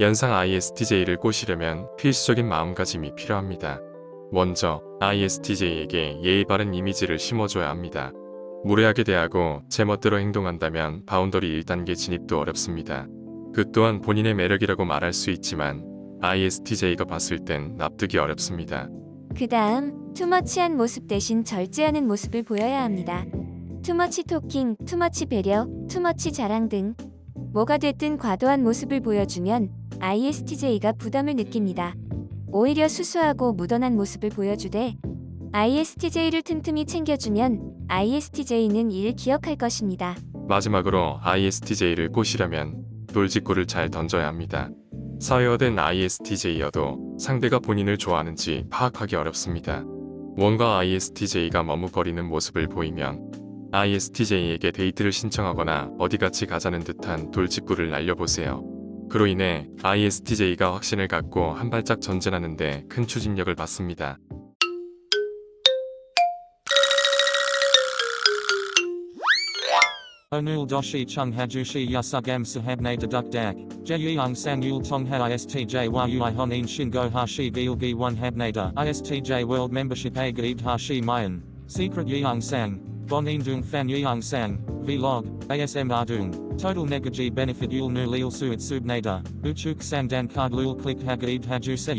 연상 ISTJ를 꼬시려면 필수적인 마음가짐이 필요합니다. 먼저 ISTJ에게 예의 바른 이미지를 심어줘야 합니다. 무례하게 대하고 제멋대로 행동한다면 바운더리 1단계 진입도 어렵습니다. 그 또한 본인의 매력이라고 말할 수 있지만 ISTJ가 봤을 땐 납득이 어렵습니다. 그 다음 투머치한 모습 대신 절제하는 모습을 보여야 합니다. 투머치 토킹, 투머치 배려, 투머치 자랑 등 뭐가 됐든 과도한 모습을 보여주면 ISTJ가 부담을 느낍니다. 오히려 수수하고 무던한 모습을 보여주되 ISTJ를 틈틈이 챙겨주면 ISTJ는 이를 기억할 것입니다. 마지막으로 ISTJ를 꼬시려면 돌직구를 잘 던져야 합니다. 사회화된 ISTJ여도 상대가 본인을 좋아하는지 파악하기 어렵습니다. 뭔가 ISTJ가 머뭇거리는 모습을 보이면 ISTJ에게 데이트를 신청하거나 어디 같이 가자는 듯한 돌직구를 날려보세요. 그로 인해 ISTJ가 확신을 갖고 한 발짝 전진하는데 큰 추진력을 받습니다. Chung hajushi yasugam sahabne deduk dak. Jeyung sang yul tong ha istj a gaib hashi mayan. Secret Bonin Dung Fan Yang Sang, Vlog, ASMR Dung, Total Negaji Benefit Yul Nu Lil Suit Subnader, Uchuk Sandan Card Lul Click Hag Eid Haju Se